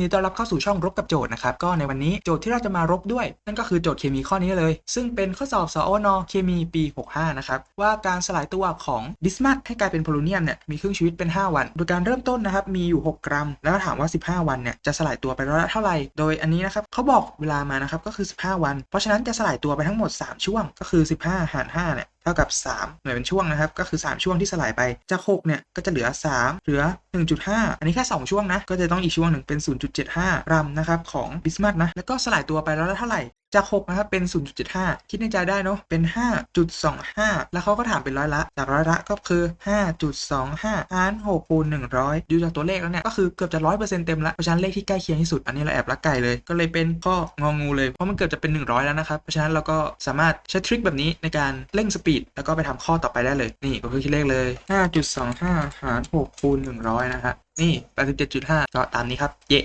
ยินดีต้อนรับเข้าสู่ช่องรบกับโจทย์นะครับ ก็ในวันนี้โจทย์ที่เราจะมารบด้วย นั่นก็คือโจทย์เคมีข้อนี้เลย ซึ่งเป็นข้อสอบสอนเคมีปี 65 นะครับ ว่าการสลายตัวของบิสมัทให้กลายเป็นโพลูเนียมเนี่ยมีครึ่งชีวิตเป็น 5 วัน โดยการเริ่มต้นนะครับ มีอยู่ 6 กรัม แล้วถามว่า 15 วันเนี่ยจะสลายตัวไปร้อยละเท่าไหร่ โดยอันนี้นะครับเขาบอกเวลามานะครับก็คือ 15 วัน เพราะฉะนั้นจะสลายตัวไปทั้งหมด 3 ช่วงก็คือ 15 หาร5เนี่ยเท่ากับ 3 หน่วยเป็นช่วงนะครับก็คือ 3 ช่วงที่สลายไปจาก6เนี่ยก็จะเหลือ 3 เหลือ1.5 อันนี้แค่ 2 ช่วงนะ ก็จะต้องอีกช่วงหนึ่งเป็น 0.75 รัมนะครับของบิสมัทนะ แล้วก็สลายตัวไปแล้วเท่าไหร่จาก 6 นะครับ เป็น 0.75 คิดในใจได้เนาะ เป็น 5.25 แล้วเขาก็ถามเป็นร้อยละ จากร้อยละก็คือ 5.25หาร6คูณ100 ดูจากตัวเลขแล้วเนี่ย ก็คือเกือบจะ 100%เต็มล้วเพราะฉะนั้นเลขที่ใกล้เคียงที่สุด อันนี้เราแอบลักไก่เลย ก็เลยเป็นข้ององูเลย เพราะมันเกือบจะเป็น 100 แล้วนะครับ เพราะฉะนั้นเราก็สามารถใช้ทริคแบบนี้ในการเร่งสปีด แล้วก็ไปทำข้อต่อไปได้เลย นี่ก็คือคิดเลขเลย 5.25 หาร 6 คูณ 100นะฮะนี่ 87.5 ก็ตามนี้ครับ เย่